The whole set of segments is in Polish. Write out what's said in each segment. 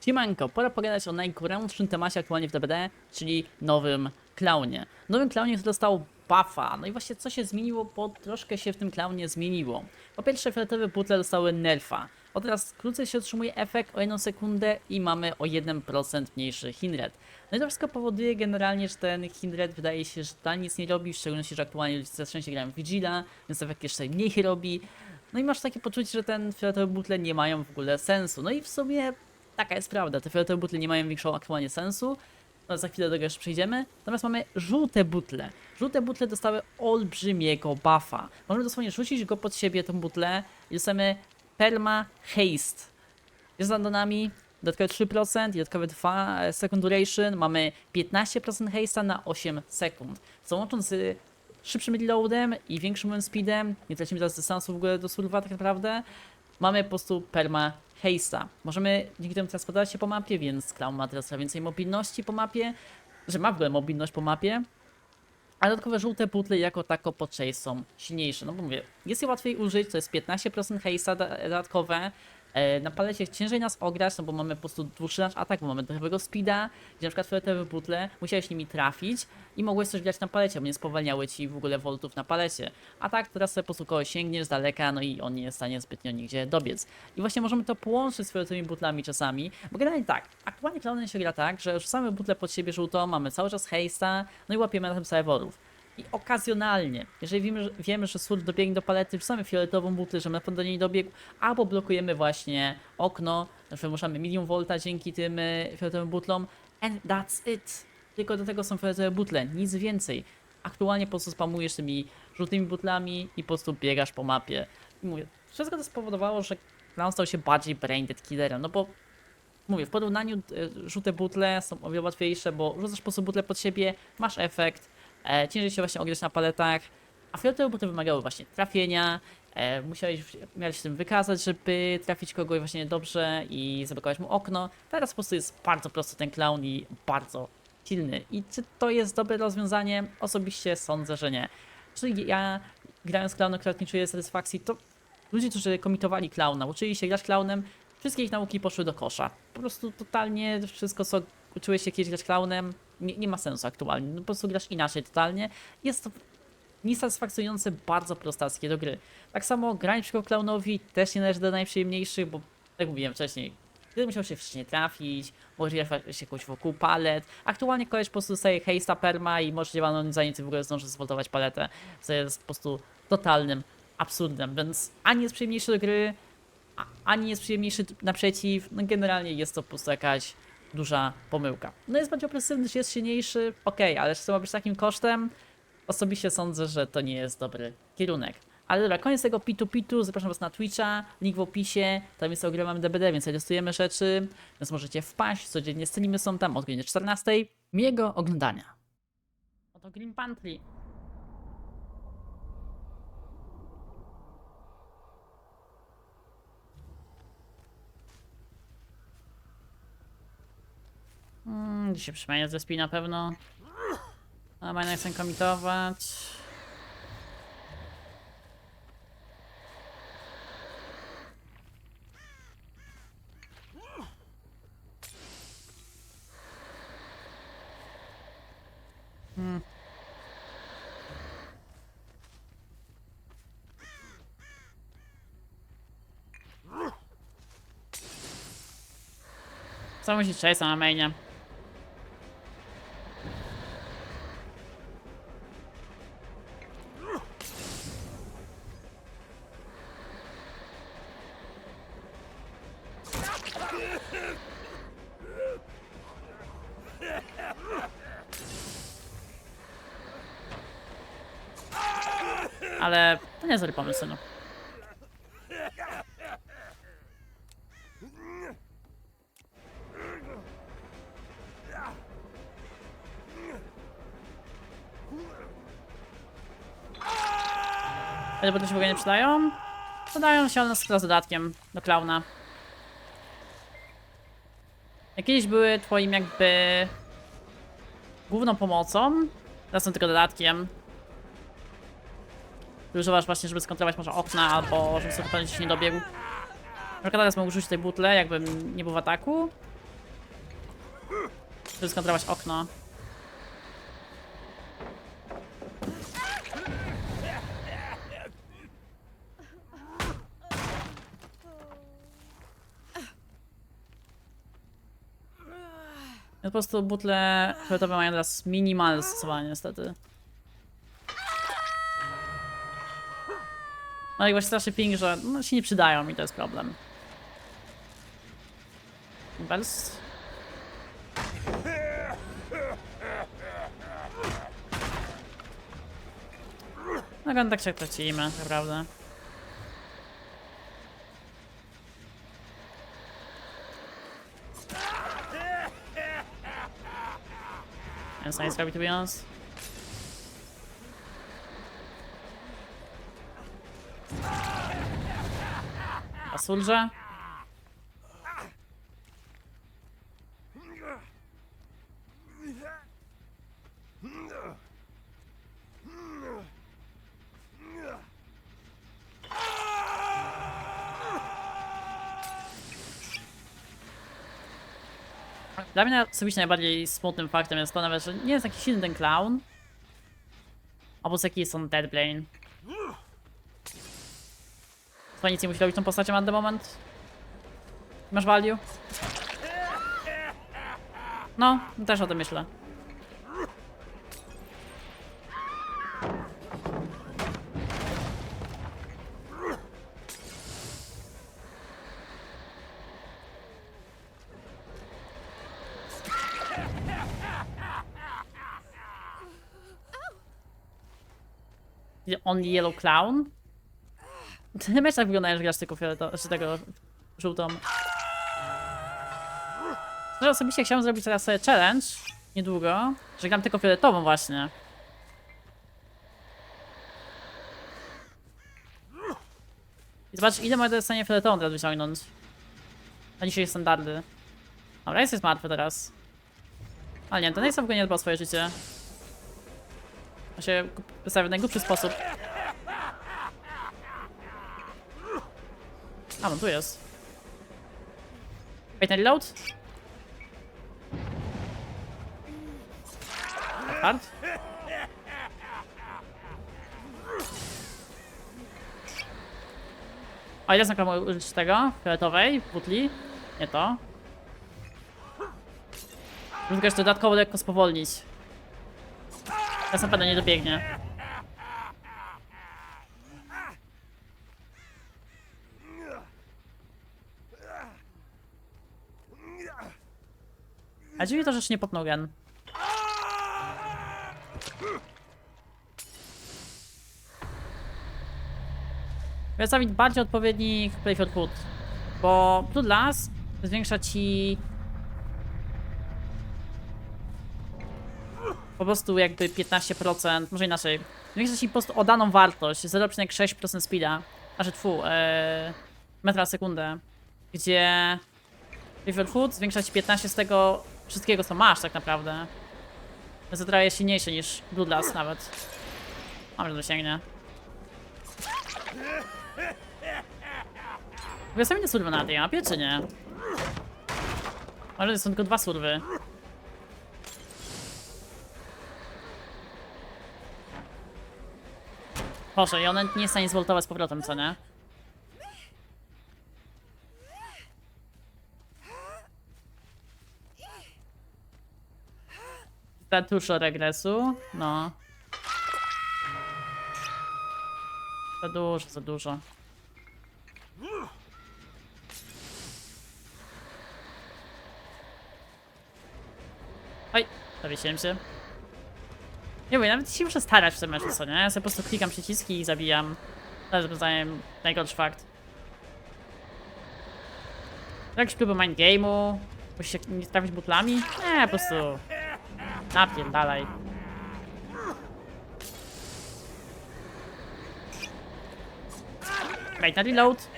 Siemanko, pora pogadać o najgorętszym temacie aktualnie w DBD, czyli nowym klaunie. Nowym klaunie, dostał buffa. No i właśnie co się zmieniło, bo troszkę się w tym klaunie zmieniło. Po pierwsze, fioletowe butle dostały nerfa. O teraz krócej się otrzymuje efekt o 1 sekundę i mamy o 1% mniejszy hinret. No i to wszystko powoduje generalnie, że ten hinret wydaje się, że totalnie nic nie robi, w szczególności, że aktualnie ludzie coraz częściej grają w Vigila, więc efekt jeszcze mniej robi. No i masz takie poczucie, że ten fioletowe butle nie mają w ogóle sensu. No i w sumie taka jest prawda, te fioletowe butle nie mają większego aktualnie sensu. No, za chwilę do tego jeszcze przejdziemy. Natomiast mamy żółte butle. Żółte butle dostały olbrzymiego buffa. Możemy dosłownie rzucić go pod siebie, tą butlę i dostajemy perma haste. Jest za nami dodatkowe 3% i dodatkowe 2 second duration. Mamy 15% haste'a na 8 sekund. Co łącząc z szybszym reloadem i większym speedem, nie tracimy teraz dystansu w ogóle do surwa tak naprawdę, mamy po prostu perma haste'a. Możemy dzięki temu transportować się po mapie, więc Clown ma teraz więcej mobilności po mapie, że ma w ogóle mobilność po mapie, a dodatkowe żółte butle jako tako po są silniejsze. No bo mówię, jest je łatwiej użyć, to jest 15% haste'a da- dodatkowe. E, Na palecie ciężej nas ograć, no bo mamy po prostu dłuższy nasz atak, bo mamy trochę speeda, gdzie na przykład fioletowe butle musiałeś nimi trafić i mogłeś coś grać na palecie, bo nie spowalniały ci w ogóle voltów na palecie. A tak teraz sobie po prostu kogoś sięgniesz z daleka, no i on nie jest w stanie zbytnio nigdzie dobiec. I właśnie możemy to połączyć z fioletowymi butlami czasami, bo generalnie tak, aktualnie Clownem się gra tak, że rzucamy butlę pod siebie żółtą, mamy cały czas haste'a, no i łapiemy na tym serwerów. I okazjonalnie, jeżeli wiemy, że, wiemy, że surf dobiegnie do palety, wrzucamy fioletową butlę, żeby na pewno do niej dobiegł, albo blokujemy właśnie okno, możemy milion volta dzięki tym y, fioletowym butlom, and that's it. Tylko do tego są fioletowe butle, nic więcej. Aktualnie po prostu spamujesz tymi żółtymi butlami i po prostu biegasz po mapie. I mówię, wszystko to spowodowało, że Clown stał się bardziej braindead killerem, no bo mówię, w porównaniu e, żółte butle są o wiele łatwiejsze, bo rzucasz po prostu butle pod siebie, masz efekt, e, ciężej się właśnie ograć na paletach, a fioletowe butle wymagały właśnie trafienia, e, musiałeś, miałeś się tym wykazać, żeby trafić kogoś właśnie dobrze i zablokować mu okno. Teraz po prostu jest bardzo prosty ten clown i bardzo silny. I czy to jest dobre rozwiązanie? Osobiście sądzę, że nie. Czyli ja grając clownem, który nie czuję satysfakcji, to ludzie, którzy komitowali klauna, uczyli się grać klaunem, wszystkie ich nauki poszły do kosza. Po prostu totalnie wszystko, co uczyłeś się kiedyś grać klaunem, nie, nie ma sensu aktualnie. No, po prostu grasz inaczej totalnie. Jest to niesatysfakcjonujące, bardzo prostackie do gry. Tak samo granie przeciwko klaunowi też nie należy do najprzyjemniejszych, bo jak mówiłem wcześniej, Gdy musiał się wcześniej trafić, może się jakoś wokół palet. Aktualnie koleś po prostu dostaje hejsta perma i może działać zanim ty w ogóle zdąży zwoltować paletę, co jest po prostu totalnym absurdem, więc ani jest przyjemniejszy do gry, ani jest przyjemniejszy naprzeciw, no generalnie jest to po prostu jakaś duża pomyłka. No jest bardziej opresywny, jest silniejszy, okej, ale czy to ma być takim kosztem? Osobiście sądzę, że to nie jest dobry kierunek. Ale dobra, koniec tego pitu pitu, zapraszam was na Twitcha, link w opisie, tam jest ogrywamy DBD, więc testujemy rzeczy, więc możecie wpaść, codziennie streamy są tam od godziny 14. Miłego oglądania. Oto Green Pantry. Mm, dzisiaj przynajmniej ze spi na pewno. A Majna chcę komitować. Hmm. Co musi cześć na mainie? Dobry pomysł, no. Ale potem się w ogóle nie przydają? Przydają się one z dodatkiem do klauna. Jak kiedyś były twoim jakby główną pomocą, teraz są tylko dodatkiem. Używasz właśnie, żeby skontrolować może okna, albo żeby sobie pewnie nie dobiegł. Na przykład teraz mogę rzucić tej butle, jakbym nie był w ataku. Żeby skontrolować okno. Po prostu butle fioletowe mają teraz minimalne zastosowanie niestety. No i właśnie straszny ping, że no, się nie przydają i to jest problem. Bells? No kontakt się tracimy, naprawdę. Więc nie zrobić, to be honest. Sulże? Dla mnie osobiście najbardziej smutnym faktem jest to nawet, że nie jest taki silny ten clown. Albo z jaki jest on Deadplane. To nic nie musi robić tą postacią at the moment. Masz value? No, też o tym myślę. Only Yellow Clown? Ty mecz tak wygląda, że grasz tylko fioleto, czy tego żółtą. Że osobiście chciałem zrobić teraz sobie challenge niedługo, że gram tylko fioletową właśnie. I zobacz ile mogę w stanie fioletową teraz wyciągnąć. Na dzisiaj standardy. Dobra, jest, jest martwy teraz. Ale nie, ten jest w ogóle nie dba o swoje życie. On się wystawia w najgłupszy sposób. A, no tu jest. Wait, na reload? Hard? O, ile znam użyć tego? Fioletowej, butli? Nie to. Muszę jeszcze dodatkowo lekko spowolnić. Teraz na pewno nie dobiegnie. A dziwi to, że jeszcze nie popnął gen. Przedstawić bardziej odpowiednich playfield food. Bo Bloodlust zwiększa ci po prostu jakby 15%, może inaczej. Zwiększa ci po prostu o daną wartość 0,6% speeda, znaczy tfu, e, metra na sekundę, gdzie Food zwiększa ci 15 z tego wszystkiego co masz tak naprawdę. Trochę jest silniejsze niż Bloodlust nawet. Mam, że dosięgnie. W ogóle są inne surwy na tej mapie, czy nie? Może są tylko dwa surwy. Proszę, i one nie jest w stanie zwoltować z powrotem, co nie? Za dużo regresu, no. Za dużo, za dużo. Oj, zawiesiłem się. Nie mówię, nawet się muszę starać w tym meczu, co nie? Ja sobie po prostu klikam przyciski i zabijam. Jest rozumiem najgorszy fakt. Jakiś próba mind game'u. Musi się nie trafić butlami? Nie, po prostu. Napierdalaj. Wait na reload.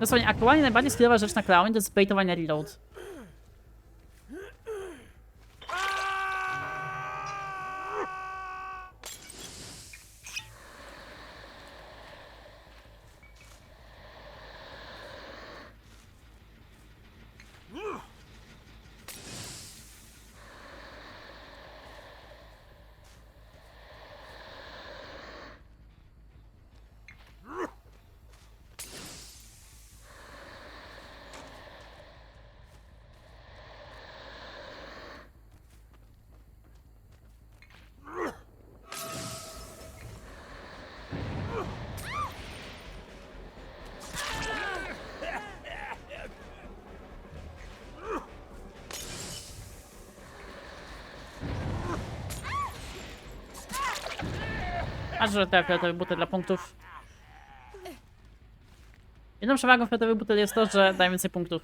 Dosłownie, aktualnie najbardziej skillowa rzecz na clownie to jest baitowanie reload. Że te fioletowe buty dla punktów. Jedną przewagą fioletowych butel jest to, że dają więcej punktów.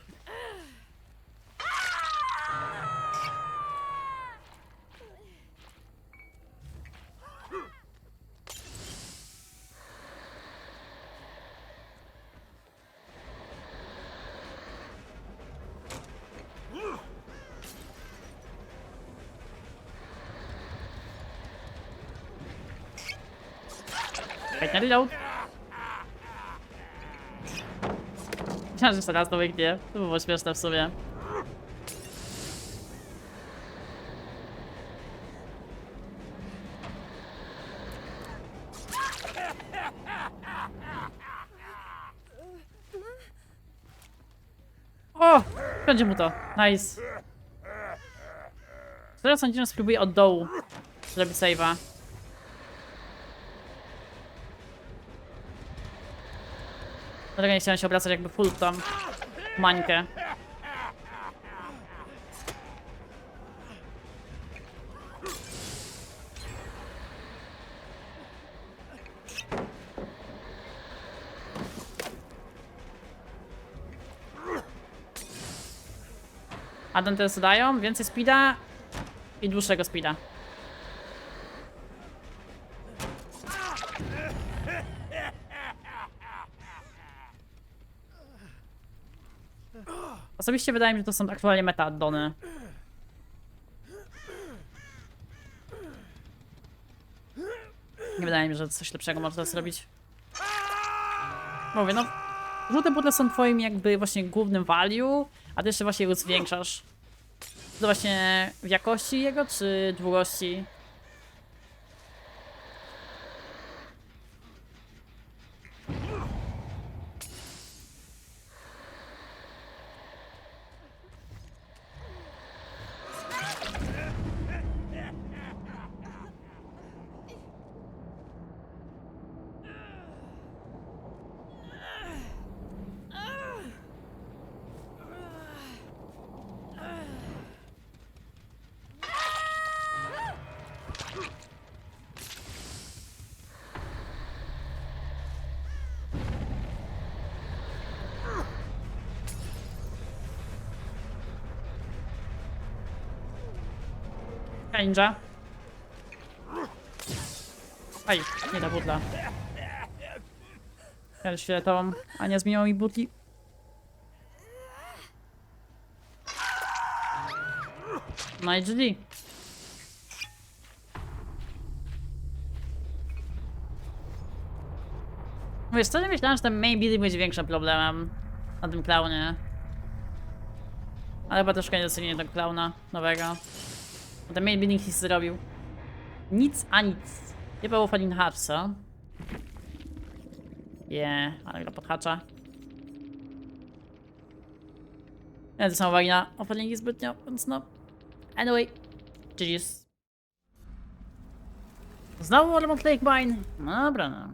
Fajny reload. Myślałem, że teraz to wygnie. To by było śmieszne w sumie. O! Będzie mu to. Nice. Teraz sądzimy, spróbuję od dołu zrobić save'a. Dlatego nie chciałem się obracać jakby full tą mańkę. Adam teraz dają więcej speeda i dłuższego speeda. Osobiście wydaje mi się, że to są aktualnie meta addony. Nie wydaje mi się, że coś lepszego można zrobić. Mówię, no. Żółte butle są twoim jakby właśnie głównym value, a ty jeszcze właśnie go zwiększasz. To właśnie w jakości jego, czy długości? Ninja. Aj, nie ta butla. Ja fioletową. Ania zmieniła mi butli. No i GG. Wiesz, co, myślałem, że ten main building będzie większym problemem na tym klaunie. Ale chyba troszkę nie docenię tego klauna nowego. Main building nic zrobił. Nic a nic. Nie było Falling Hatch, co? Je, yeah, ale gra pod hatcha. Nie zwracam uwagi na openingi zbytnio, więc no. Anyway, GG's. Znowu Remote Lake Mine? No dobra, no.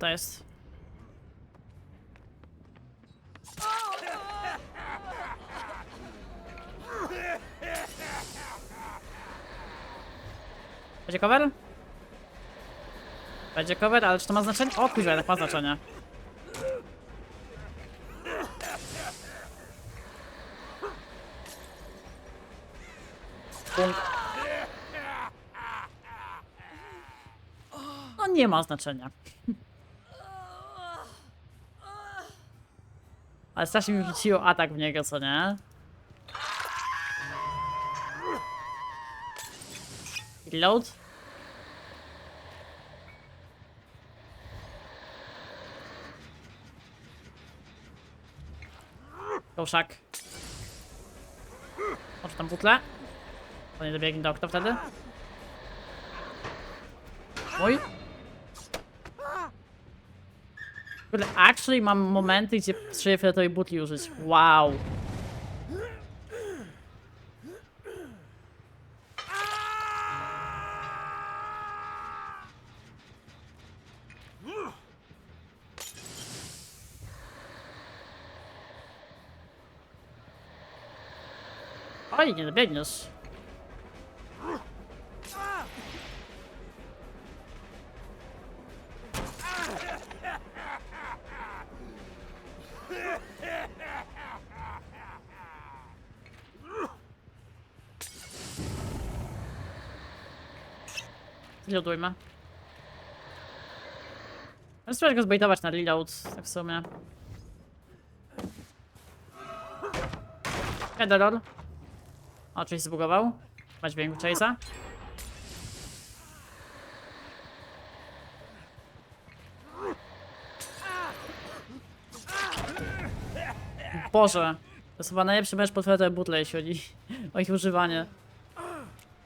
Tutaj jest. Będzie cover? Będzie cover, ale czy to ma znaczenie? O kurwa, jednak ma znaczenie. Punkt. No nie ma znaczenia. Ale strasznie mi wrzuciło atak w niego, co nie? Reload? Koszak. Może tam butle? To nie dobiegnie do okna wtedy? Mój? But actually is momenty, gdzie potrzebuję fioletowej use użyć. Wow. Oj, the dobiegniesz. Zludujmy. Ale spróbuję go zbejtować na reload, tak w sumie. Federal. O, coś zbugował. Ma dźwięk Chase'a. Boże. To jest chyba najlepszy mecz pod Federal Butle, jeśli chodzi o ich używanie.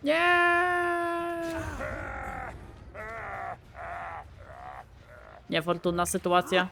Nie. Niefortunna sytuacja.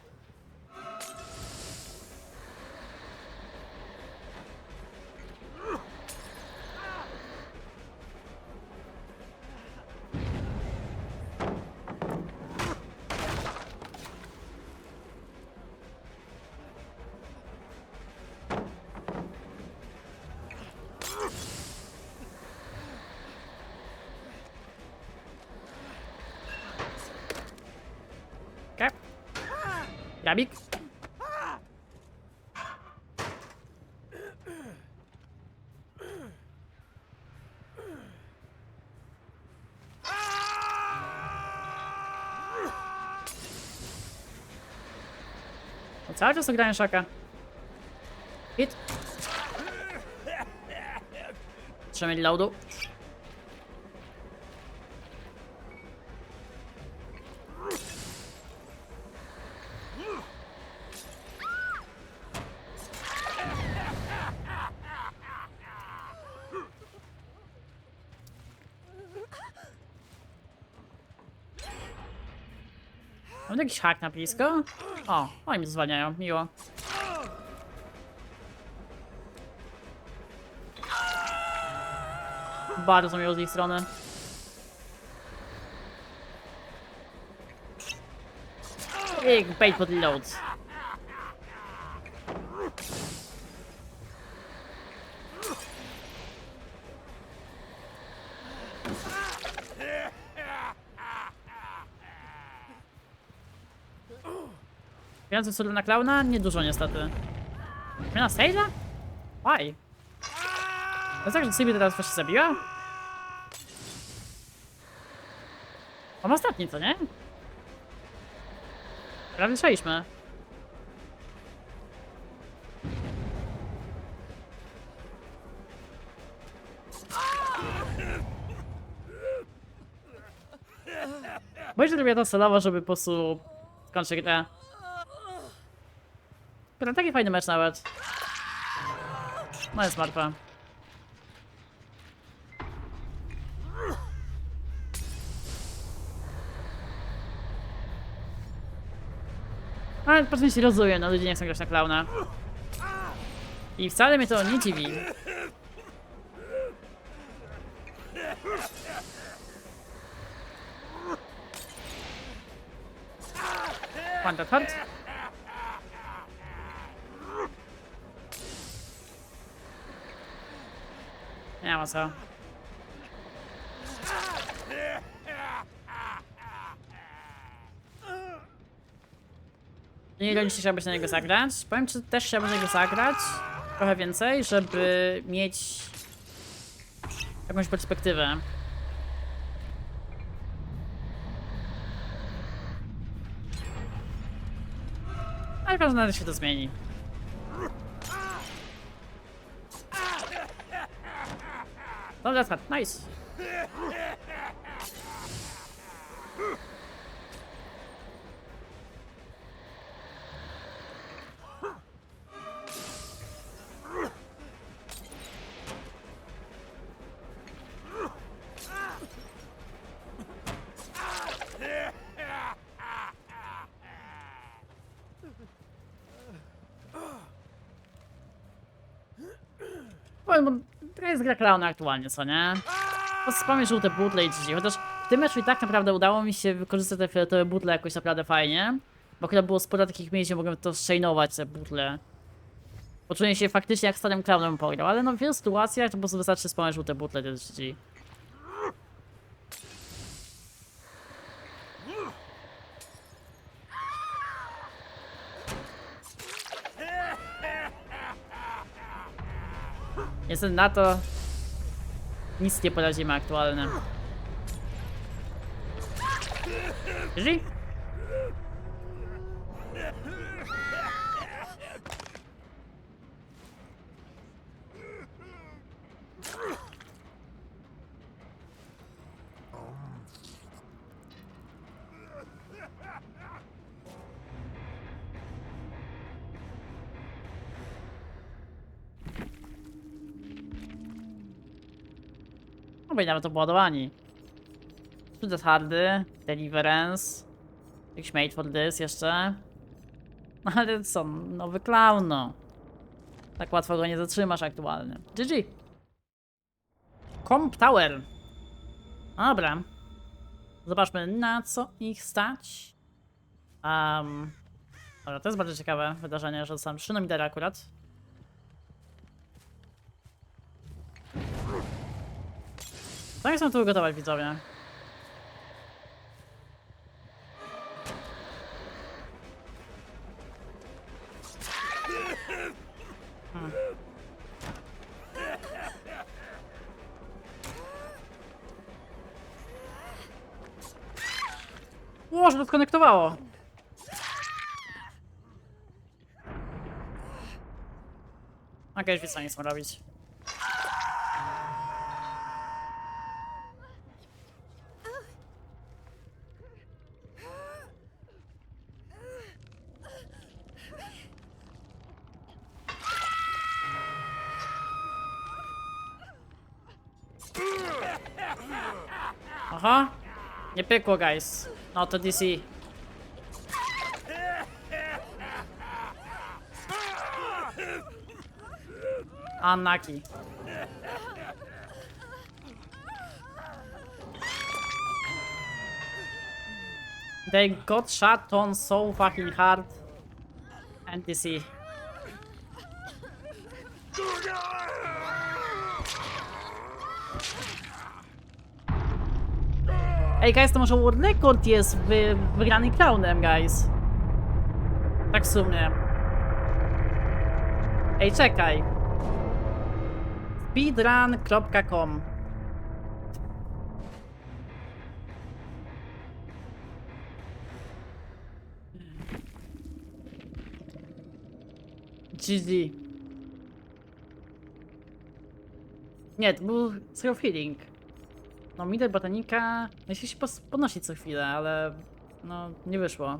Jabik. No cały czas ograją szaka. Hit. Trzeba loadu. Hak na blisko? O, oni mnie zwalniają, miło. Bardzo miło z ich strony. Big bait pod load. Pieniądze sobie na klauna? Niedużo niestety. Zmiana Sage'a? Why? To jest tak, że Sybi teraz właśnie zabiła? Mam ostatni, co nie? Prawie słyszeliśmy. Boję się, że robię to celowo, żeby po prostu skończyć grę. Który taki fajny mecz nawet. No jest martwa. Ale po prostu się rozumiem, no ludzie nie chcą grać na klauna. I wcale mnie to nie dziwi. One that Nie ma co. Nie ironicznie chciałbyś na niego zagrać. Powiem ci, też chciałbym na niego zagrać trochę więcej, żeby mieć jakąś perspektywę. Ale w każdym się to zmieni. No, that's not nice. Jest gra klauna aktualnie, co nie? Spamię żółte butle i GG, chociaż w tym meczu i tak naprawdę udało mi się wykorzystać te fioletowe butle jakoś naprawdę fajnie. Bo akurat było sporo takich miejsc, gdzie mogłem to shainować te butle. poczuję się faktycznie jak starym klaunem pograł, ale no w wielu sytuacjach to po prostu wystarczy spamać żółte butle, to GG. Niestety na to nic nie poradzimy aktualnie. GG. No bo i nawet obładowani. Student hardy, deliverance. Jakiś made for this jeszcze. No ale co, nowy clown no. Tak łatwo go nie zatrzymasz aktualnie. GG. Comp Tower. Dobra. Zobaczmy na co ich stać. Um, dobra, to jest bardzo ciekawe wydarzenie, że dostałem 3 nomidery akurat. Tak są tu ugotować widzowie. Hmm. Ło, że to skonektowało. Okej, już widzę co nie chcą robić. Pykło, guys. No to DC. Unlucky. They got shot on so fucking hard. And DC. Ej, guys, to może world record jest wy, wygrany clownem, guys. Tak w sumie. Ej, czekaj. Speedrun.com GG. Nie, to był Zero Feeling. No, Middle Botanika. Myślę się podnosić co chwilę, ale no, nie wyszło.